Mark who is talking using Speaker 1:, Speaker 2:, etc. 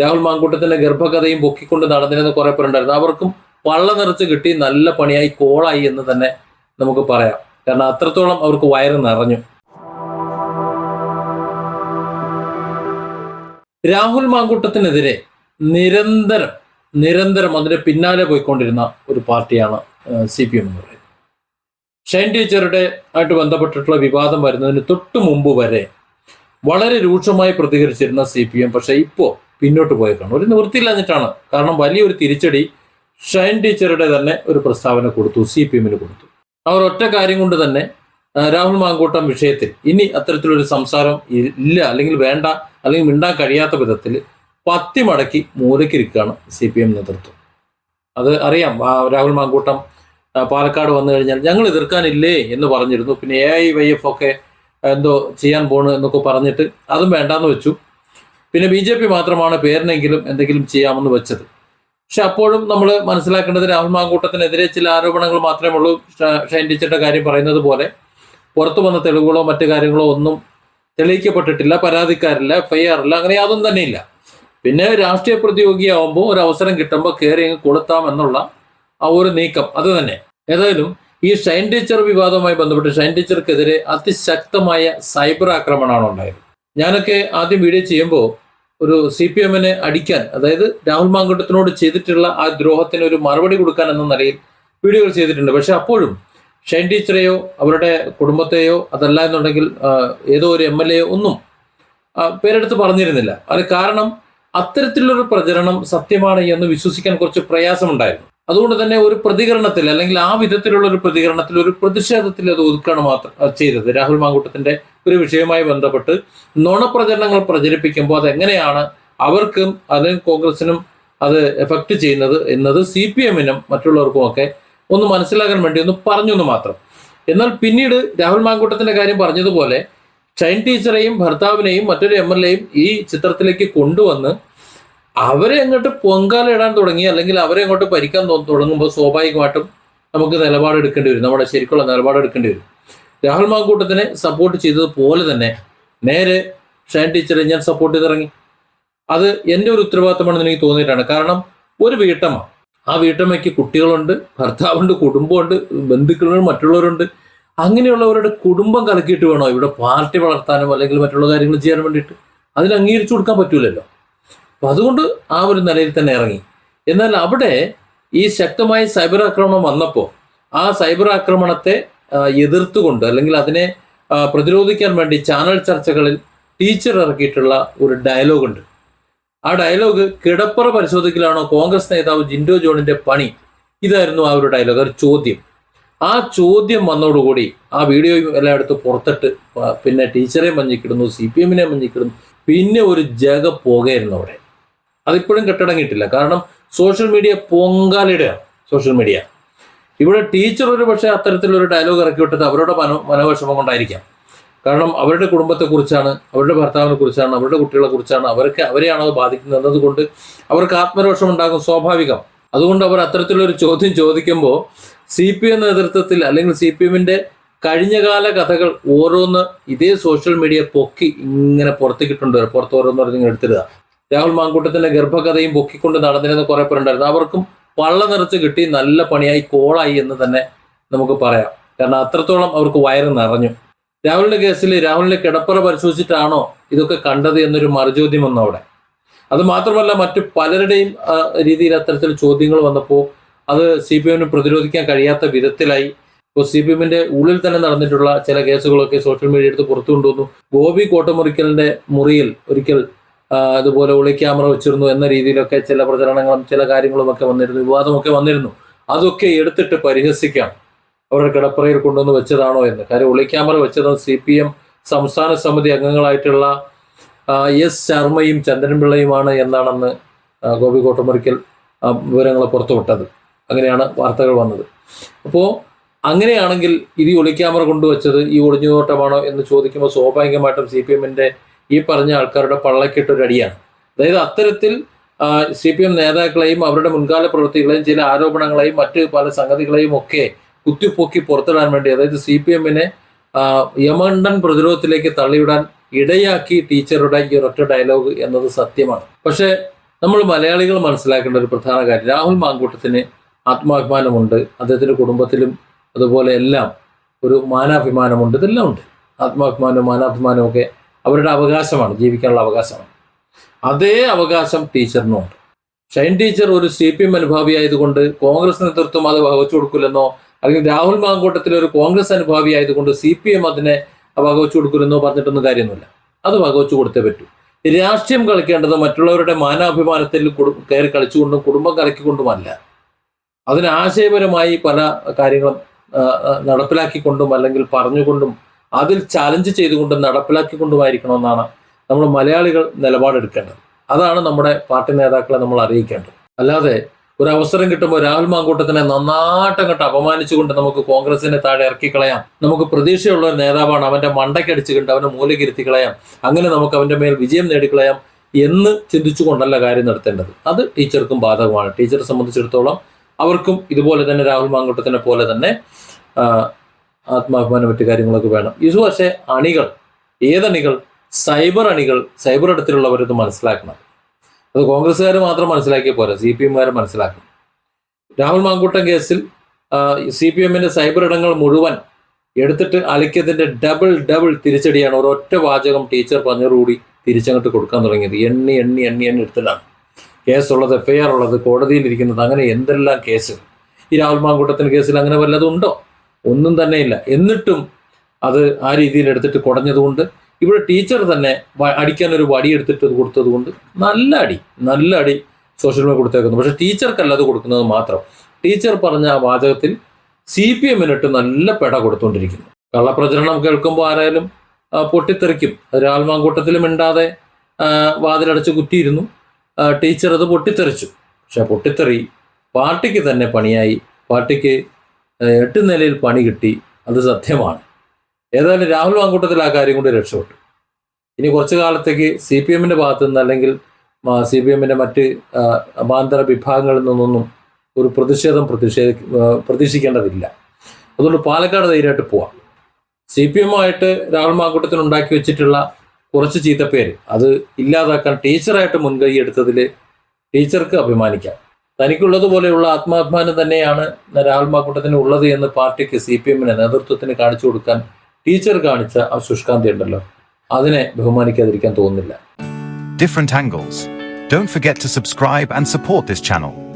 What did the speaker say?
Speaker 1: രാഹുൽ മാങ്കൂട്ടത്തിന്റെ ഗർഭകഥയും പൊക്കിക്കൊണ്ട് നടന്നിരുന്ന കുറെ പേരുണ്ടായിരുന്നു. അവർക്കും വള്ള നിറച്ച് കിട്ടി നല്ല പണിയായി കോളായി എന്ന് തന്നെ നമുക്ക് പറയാം. കാരണം അത്രത്തോളം അവർക്ക് വയറ് നിറഞ്ഞു. രാഹുൽ മാങ്കൂട്ടത്തിനെതിരെ നിരന്തരം നിരന്തരം അതിന്റെ പിന്നാലെ പോയിക്കൊണ്ടിരുന്ന ഒരു പാർട്ടിയാണ് സി പി എം എന്ന് പറയുന്നത്. ഷൈൻ ടീച്ചറുടെ ആയിട്ട് ബന്ധപ്പെട്ടിട്ടുള്ള വിവാദം വരുന്നതിന് തൊട്ടു മുമ്പ് വരെ വളരെ രൂക്ഷമായി പ്രതികരിച്ചിരുന്ന സി പി എം. പക്ഷേ ഇപ്പോൾ പിന്നോട്ട് പോയേക്കാണ്. ഒരു നിവൃത്തിയില്ലാഞ്ഞിട്ടാണ്. കാരണം വലിയൊരു തിരിച്ചടി ഷൈൻ ടീച്ചറുടെ തന്നെ ഒരു പ്രസ്താവന കൊടുത്തു സി പി എമ്മിന് കൊടുത്തു. അവർ ഒറ്റ കാര്യം കൊണ്ട് തന്നെ രാഹുൽ മാങ്കൂട്ടം വിഷയത്തിൽ ഇനി അത്തരത്തിലൊരു സംസാരം ഇല്ല അല്ലെങ്കിൽ വേണ്ട അല്ലെങ്കിൽ മിണ്ടാൻ കഴിയാത്ത വിധത്തിൽ പത്തി മടക്കി മൂലക്കിരിക്കുകയാണ് സി പി എം നേതൃത്വം. അത് അറിയാം രാഹുൽ മാങ്കൂട്ടം പാലക്കാട് വന്നു കഴിഞ്ഞാൽ ഞങ്ങൾ എതിർക്കാനില്ലേ എന്ന് പറഞ്ഞിരുന്നു. പിന്നെ എ ഐ വൈ എഫ് ഒക്കെ എന്തോ ചെയ്യാൻ പോണു എന്നൊക്കെ പറഞ്ഞിട്ട് അതും വേണ്ടാന്ന് വെച്ചു. പിന്നെ ബി ജെ പി മാത്രമാണ് പേരിനെങ്കിലും എന്തെങ്കിലും ചെയ്യാമെന്ന് വെച്ചത്. പക്ഷെ അപ്പോഴും നമ്മൾ മനസ്സിലാക്കേണ്ടത് രാഹുൽ മാങ്കൂട്ടത്തിനെതിരെ ചില ആരോപണങ്ങൾ മാത്രമേ ഉള്ളൂ. ഷൈൻ ടീച്ചറുടെ കാര്യം പറയുന്നത് പോലെ. പുറത്തു വന്ന തെളിവുകളോ മറ്റു കാര്യങ്ങളോ ഒന്നും തെളിയിക്കപ്പെട്ടിട്ടില്ല പരാതിക്കാരില്ല എഫ് ഐ ആർ ഇല്ല അങ്ങനെ യാതൊന്നും ഇല്ല. പിന്നെ രാഷ്ട്രീയ പ്രതിയോഗിയാവുമ്പോൾ ഒരു അവസരം കിട്ടുമ്പോൾ കയറി അങ്ങ് കൊളുത്താം എന്നുള്ള ആ ഒരു നീക്കം അത് തന്നെ. ഏതായാലും ഈ ഷൈൻ ടീച്ചർ വിവാദവുമായി ബന്ധപ്പെട്ട് ഷൈൻ ടീച്ചർക്കെതിരെ അതിശക്തമായ സൈബർ ആക്രമണമാണ് ഉണ്ടായത്. ഞാനൊക്കെ ആദ്യം വീഡിയോ ചെയ്യുമ്പോൾ ഒരു സി പി എമ്മിനെ അടിക്കാൻ അതായത് രാഹുൽ മാങ്കുട്ടത്തിനോട് ചെയ്തിട്ടുള്ള ആ ദ്രോഹത്തിന് ഒരു മറുപടി കൊടുക്കാൻ എന്ന നിലയിൽ വീഡിയോകൾ ചെയ്തിട്ടുണ്ട്. പക്ഷെ അപ്പോഴും ഷൈൻ ടീച്ചറെയോ അവരുടെ കുടുംബത്തെയോ അതല്ല എന്നുണ്ടെങ്കിൽ ഏതോ ഒരു എം എൽ എയോ ഒന്നും പേരെടുത്ത് പറഞ്ഞിരുന്നില്ല. അത് കാരണം അത്തരത്തിലുള്ളൊരു പ്രചരണം സത്യമാണ് എന്ന് വിശ്വസിക്കാൻ കുറച്ച് പ്രയാസമുണ്ടായിരുന്നു. അതുകൊണ്ട് തന്നെ ഒരു പ്രതികരണത്തിൽ അല്ലെങ്കിൽ ആ വിധത്തിലുള്ള ഒരു പ്രതികരണത്തിൽ ഒരു പ്രതിഷേധത്തിൽ അത് ഒതുക്കാണ് മാത്രം ചെയ്തത്. രാഹുൽ മാങ്കൂട്ടത്തിന്റെ ഒരു വിഷയവുമായി ബന്ധപ്പെട്ട് നുണപ്രചരണങ്ങൾ പ്രചരിപ്പിക്കുമ്പോൾ അതെങ്ങനെയാണ് അവർക്കും അത് കോൺഗ്രസിനും അത് എഫക്ട് ചെയ്യുന്നത് എന്നത് സി പി എമ്മിനും മറ്റുള്ളവർക്കും ഒക്കെ ഒന്ന് മനസ്സിലാക്കാൻ വേണ്ടി ഒന്ന് പറഞ്ഞു എന്ന് മാത്രം. എന്നാൽ പിന്നീട് രാഹുൽ മാങ്കൂട്ടത്തിന്റെ കാര്യം പറഞ്ഞതുപോലെ ഷൈൻ ടീച്ചറെയും ഭർത്താവിനെയും മറ്റൊരു എം എൽ എയും ഈ ചിത്രത്തിലേക്ക് കൊണ്ടുവന്ന് അവരെ അങ്ങോട്ട് പൊങ്കാലിടാൻ തുടങ്ങി അല്ലെങ്കിൽ അവരെ അങ്ങോട്ട് ഭരിക്കാൻ തൊ- തുടങ്ങുമ്പോൾ സ്വാഭാവികമായിട്ടും നമുക്ക് നിലപാടെടുക്കേണ്ടി വരും. നമ്മുടെ ശരിക്കുള്ള നിലപാടെടുക്കേണ്ടി വരും. രാഹുൽ മാങ്കൂട്ടത്തിനെ സപ്പോർട്ട് ചെയ്തതുപോലെ തന്നെ നേരെ ഷൈൻ ടീച്ചറെ ഞാൻ സപ്പോർട്ട് ചെയ്തിറങ്ങി. അത് എന്റെ ഒരു ഉത്തരവാദിത്തമാണെന്ന് എനിക്ക് തോന്നിയിട്ടാണ്. കാരണം ഒരു വീട്ടമ്മ ആ വീട്ടമ്മയ്ക്ക് കുട്ടികളുണ്ട് ഭർത്താവുണ്ട് കുടുംബമുണ്ട് ബന്ധുക്കളുണ്ട് മറ്റുള്ളവരുണ്ട്. അങ്ങനെയുള്ളവരുടെ കുടുംബം കലക്കിയിട്ട് വേണോ? ഇവിടെ പാർട്ടി വളർത്താനോ അല്ലെങ്കിൽ മറ്റുള്ള കാര്യങ്ങൾ ചെയ്യാൻ വേണ്ടിയിട്ട്. അതിന് അംഗീകരിച്ചു കൊടുക്കാൻ പറ്റൂലല്ലോ. അപ്പൊ അതുകൊണ്ട് ആ ഒരു നിലയിൽ തന്നെ ഇറങ്ങി. എന്നാൽ അവിടെ ഈ ശക്തമായ സൈബർ ആക്രമണം വന്നപ്പോൾ ആ സൈബർ ആക്രമണത്തെ എതിർത്തുകൊണ്ട് അല്ലെങ്കിൽ അതിനെ പ്രതിരോധിക്കാൻ വേണ്ടി ചാനൽ ചർച്ചകളിൽ ടീച്ചർ ഇറക്കിയിട്ടുള്ള ഒരു ഡയലോഗ് ഉണ്ട്. ആ ഡയലോഗ് കിടപ്പറ പരിശോധിക്കലാണോ കോൺഗ്രസ് നേതാവ് ജിൻഡോ ജോണിന്റെ പണി? ഇതായിരുന്നു ആ ഒരു ഡയലോഗ് ഒരു ചോദ്യം. ആ ചോദ്യം വന്നതോടുകൂടി ആ വീഡിയോയും എല്ലാം എടുത്ത് പുറത്തിട്ട് പിന്നെ ടീച്ചറെ മഞ്ഞിക്കിടുന്നു സി പി എമ്മിനെ മഞ്ഞിക്കിടുന്നു. പിന്നെ ഒരു ജഗ പോകയായിരുന്നു അവിടെ. അതിപ്പോഴും കെട്ടടങ്ങിയിട്ടില്ല. കാരണം സോഷ്യൽ മീഡിയ പൊങ്കാലിടെയാണ് സോഷ്യൽ മീഡിയ ഇവിടെ ടീച്ചർ ഒരു പക്ഷേ അത്തരത്തിലൊരു ഡയലോഗ് ഇറക്കി വിട്ടത് അവരുടെ മനോ മനോവിഷമം കൊണ്ടായിരിക്കാം. കാരണം അവരുടെ കുടുംബത്തെക്കുറിച്ചാണ് അവരുടെ ഭർത്താവിനെ കുറിച്ചാണ് അവരുടെ കുട്ടികളെ കുറിച്ചാണ് അവർക്ക് അവരെയാണ് അത് ബാധിക്കുന്നത് എന്നതുകൊണ്ട് അവർക്ക് ആത്മരോഷം ഉണ്ടാകും സ്വാഭാവികം. അതുകൊണ്ട് അവർ അത്തരത്തിലൊരു ചോദ്യം ചോദിക്കുമ്പോൾ സി പി എം നേതൃത്വത്തിൽ അല്ലെങ്കിൽ സി പി എമ്മിന്റെ കഴിഞ്ഞകാല കഥകൾ ഓരോന്ന് ഇതേ സോഷ്യൽ മീഡിയ പൊക്കി ഇങ്ങനെ പുറത്തേക്കിട്ടുണ്ട് പുറത്ത് ഓരോന്ന് ഇങ്ങനെ എടുത്തിടുക. രാഹുൽ മാങ്കൂട്ടത്തിന്റെ ഗർഭകഥയും പൊക്കിക്കൊണ്ട് നടന്നിരുന്ന കുറെ പേരുണ്ടായിരുന്നു. അവർക്കും പള്ള നിറച്ച് കിട്ടി നല്ല പണിയായി കോളായി എന്ന് തന്നെ നമുക്ക് പറയാം. കാരണം അത്രത്തോളം അവർക്ക് വയറ് നിറഞ്ഞു. രാഹുലിന്റെ കേസിൽ രാഹുലിന്റെ കിടപ്പറ പരിശോധിച്ചിട്ടാണോ ഇതൊക്കെ കണ്ടത് എന്നൊരു മറുചോദ്യം വന്നു അവിടെ. അത് മാത്രമല്ല മറ്റു പലരുടെയും രീതിയിൽ അത്തരത്തിൽ ചോദ്യങ്ങൾ വന്നപ്പോൾ അത് സി പി എമ്മിന് പ്രതിരോധിക്കാൻ കഴിയാത്ത വിധത്തിലായി. ഇപ്പോൾ സി പി എമ്മിന്റെ ഉള്ളിൽ തന്നെ നടന്നിട്ടുള്ള ചില കേസുകളൊക്കെ സോഷ്യൽ മീഡിയ എടുത്ത് പുറത്തു കൊണ്ടുവന്നു ഗോപി കോട്ടമുറിക്കലിന്റെ മുറിയിൽ ഒരിക്കൽ ആ, ഇതുപോലെ ഒളി ക്യാമറ വെച്ചിരുന്നു എന്ന രീതിയിലൊക്കെ ചില പ്രചരണങ്ങളും ചില കാര്യങ്ങളും ഒക്കെ വന്നിരുന്നു വിവാദമൊക്കെ വന്നിരുന്നു. അതൊക്കെ എടുത്തിട്ട് പരിഹസിക്കാം. അവരുടെ കിടപ്പറയിൽ കൊണ്ടുവന്ന് വെച്ചതാണോ എന്ന്. കാര്യം ഒളി ക്യാമറ വെച്ചത് സി പി എം സംസ്ഥാന സമിതി അംഗങ്ങളായിട്ടുള്ള എസ് ശർമ്മയും ചന്ദ്രൻപിള്ളയുമാണ് എന്നാണെന്ന് ഗോപി കോട്ടമുറിക്കൽ വിവരങ്ങൾ പുറത്തുവിട്ടത്. അങ്ങനെയാണ് വാർത്തകൾ വന്നത്. അപ്പോൾ അങ്ങനെയാണെങ്കിൽ ഇത് ഈ ഒളിക്യാമറ കൊണ്ടുവച്ചത് ഈ ഒളിഞ്ഞുനോട്ടമാണോ എന്ന് ചോദിക്കുമ്പോൾ സ്വാഭാവികമായിട്ടും സി പി എമ്മിന്റെ ഈ പറഞ്ഞ ആൾക്കാരുടെ പള്ളക്കിട്ടൊരടിയാണ് അതായത് അത്തരത്തിൽ സി പി എം നേതാക്കളെയും അവരുടെ മുൻകാല പ്രവൃത്തികളെയും ചില ആരോപണങ്ങളെയും മറ്റ് പല സംഗതികളെയും ഒക്കെ കുത്തിപ്പൊക്കി പുറത്തിടാൻ വേണ്ടി അതായത് സി പി എമ്മിനെ യമണ്ടൻ പ്രതിരോധത്തിലേക്ക് തള്ളിവിടാൻ ഇടയാക്കി ടീച്ചറുടെ ഈ ഒരൊറ്റ ഡയലോഗ് എന്നത് സത്യമാണ്. പക്ഷേ നമ്മൾ മലയാളികൾ മനസ്സിലാക്കേണ്ട ഒരു പ്രധാന കാര്യം രാഹുൽ മാങ്കൂട്ടത്തിന് ആത്മാഭിമാനമുണ്ട് അദ്ദേഹത്തിന്റെ കുടുംബത്തിലും അതുപോലെ എല്ലാം ഒരു മാനാഭിമാനമുണ്ട് ഇതെല്ലാം ഉണ്ട്. ആത്മാഭിമാനവും മാനാഭിമാനവും ഒക്കെ അവരുടെ അവകാശമാണ് ജീവിക്കാനുള്ള അവകാശമാണ്. അതേ അവകാശം ടീച്ചറിനുണ്ട്. ഷൈൻ ടീച്ചർ ഒരു സി പി എം അനുഭാവി ആയതുകൊണ്ട് കോൺഗ്രസ് നേതൃത്വം അത് വകവച്ചു കൊടുക്കില്ലെന്നോ അല്ലെങ്കിൽ രാഹുൽ മാങ്കൂട്ടത്തിൽ ഒരു കോൺഗ്രസ് അനുഭാവി ആയതുകൊണ്ട് സി പി എം അതിനെ വകവച്ചു കൊടുക്കില്ലെന്നോ പറഞ്ഞിട്ടൊന്നും കാര്യമൊന്നുമില്ല. അത് വകവച്ചു കൊടുത്തേ പറ്റൂ. രാഷ്ട്രീയം കളിക്കേണ്ടത് മറ്റുള്ളവരുടെ മാനാഭിമാനത്തിൽ കയറി കളിച്ചുകൊണ്ടും കുടുംബം കലക്കിക്കൊണ്ടുമല്ല. അതിന് ആശയപരമായി പല കാര്യങ്ങളും നടപ്പിലാക്കിക്കൊണ്ടും അല്ലെങ്കിൽ പറഞ്ഞുകൊണ്ടും അതിൽ ചാലഞ്ച് ചെയ്തുകൊണ്ടും നടപ്പിലാക്കിക്കൊണ്ടുമായിരിക്കണമെന്നാണ് നമ്മൾ മലയാളികൾ നിലപാടെടുക്കേണ്ടത്. അതാണ് നമ്മുടെ പാർട്ടി നേതാക്കളെ നമ്മൾ അറിയിക്കേണ്ടത്. അല്ലാതെ ഒരു അവസരം കിട്ടുമ്പോൾ രാഹുൽ മാങ്കൂട്ടത്തിനെ നന്നായിട്ട് അപമാനിച്ചുകൊണ്ട് നമുക്ക് കോൺഗ്രസിനെ താഴെ ഇറക്കിക്കളയാം നമുക്ക് പ്രതീക്ഷയുള്ള ഒരു നേതാവാണ് അവന്റെ മണ്ടയ്ക്കടിച്ച് കണ്ട് അവനെ മൂലകിരുത്തി കളയാം. അങ്ങനെ നമുക്ക് അവന്റെ മേൽ വിജയം നേടിക്കളയാം എന്ന് ചിന്തിച്ചുകൊണ്ടല്ല കാര്യം നടത്തേണ്ടത്. അത് ടീച്ചർക്കും ബാധകമാണ്. ടീച്ചറെ സംബന്ധിച്ചിടത്തോളം അവർക്കും ഇതുപോലെ തന്നെ രാഹുൽ മാങ്കൂട്ടത്തിനെ പോലെ തന്നെ ആത്മാഭിമാനം മറ്റു കാര്യങ്ങളൊക്കെ വേണം. ഇത് പക്ഷേ അണികൾ ഏതണികൾ സൈബർ അണികൾ സൈബർ ഇടത്തിലുള്ളവരത് മനസ്സിലാക്കണം. അത് കോൺഗ്രസ്സുകാർ മാത്രം മനസ്സിലാക്കിയ പോരാ സി പി എമ്മുകാർ മനസ്സിലാക്കണം. രാഹുൽ മാങ്കൂട്ടം കേസിൽ സി പി എമ്മിന്റെ സൈബർ ഇടങ്ങൾ മുഴുവൻ എടുത്തിട്ട് അലിക്കത്തിന്റെ ഡബിൾ ഡബിൾ തിരിച്ചടിയാണ് ഒരൊറ്റ വാചകം ടീച്ചർ പറഞ്ഞോടുകൂടി തിരിച്ചങ്ങോട്ട് കൊടുക്കാൻ തുടങ്ങിയത്. എണ്ണി എണ്ണി എണ്ണി എണ്ണി എടുത്തിട്ടാണ്. കേസുള്ളത് എഫ് ഐ ആർ ഉള്ളത് കോടതിയിൽ ഇരിക്കുന്നത് അങ്ങനെ എന്തെല്ലാം കേസ്? ഈ രാഹുൽ മാങ്കൂട്ടത്തിന്റെ കേസിൽ അങ്ങനെ വല്ലതും ഉണ്ടോ? ഒന്നും തന്നെയില്ല എന്നിട്ടും അത് ആ രീതിയിൽ എടുത്തിട്ട് കുടഞ്ഞതുകൊണ്ട് ഇവിടെ ടീച്ചർ തന്നെ അടിക്കാൻ ഒരു വടി എടുത്തിട്ട് കൊടുത്തത് കൊണ്ട് നല്ല അടി നല്ല അടി സോഷ്യൽ മീഡിയ കൊടുത്തേക്കുന്നു. പക്ഷെ ടീച്ചർക്കല്ല അത് കൊടുക്കുന്നത് മാത്രം. ടീച്ചർ പറഞ്ഞ ആ വാചകത്തിൽ സി പി എമ്മിനിട്ട് നല്ല പെട കൊടുത്തുകൊണ്ടിരിക്കുന്നു കള്ളപ്രചരണം കേൾക്കുമ്പോൾ ആരായാലും പൊട്ടിത്തെറിക്കും. അത് ഇണ്ടാതെ വാതിലടച്ച് കുറ്റിയിരുന്നു ടീച്ചർ അത് പൊട്ടിത്തെറിച്ചു. പക്ഷെ പൊട്ടിത്തെറി പാർട്ടിക്ക് തന്നെ പണിയായി. പാർട്ടിക്ക് എട്ട് നിലയിൽ പണി കിട്ടി. അത് സത്യമാണ്. ഏതായാലും രാഹുൽ മാങ്കൂട്ടത്തിൽ ആ കാര്യം കൊണ്ട് രക്ഷപ്പെട്ടു. ഇനി കുറച്ചു കാലത്തേക്ക് സി പി എമ്മിന്റെ ഭാഗത്തു നിന്ന് അല്ലെങ്കിൽ സി പി എമ്മിന്റെ മറ്റ് അമാന്തര വിഭാഗങ്ങളിൽ നിന്നൊന്നും ഒരു പ്രതിഷേധം പ്രതിഷേധ പ്രതീക്ഷിക്കേണ്ടതില്ല. അതുകൊണ്ട് പാലക്കാട് ധൈര്യമായിട്ട് പോവാം. സി പി എമ്മുമായിട്ട് രാഹുൽ മാങ്കൂട്ടത്തിന് ഉണ്ടാക്കി വെച്ചിട്ടുള്ള കുറച്ച് ചീത്തപ്പേര് അത് ഇല്ലാതാക്കാൻ ടീച്ചറായിട്ട് മുൻകൈ എടുത്തതിൽ ടീച്ചർക്ക് അഭിമാനിക്കാം. തനിക്കുള്ളതുപോലെയുള്ള ആത്മാഭിമാനം തന്നെയാണ് രാഹുൽ മാക്കൂട്ടത്തിന് ഉള്ളത് എന്ന് പാർട്ടിക്ക് സി പി എമ്മിന് നേതൃത്വത്തിന് കാണിച്ചു കൊടുക്കാൻ ടീച്ചർ കാണിച്ച ആ ശുഷ്കാന്തി ഉണ്ടല്ലോ. അതിനെ ബഹുമാനിക്കാതിരിക്കാൻ തോന്നുന്നില്ല.
Speaker 2: Different angles don't forget to subscribe and support this channel.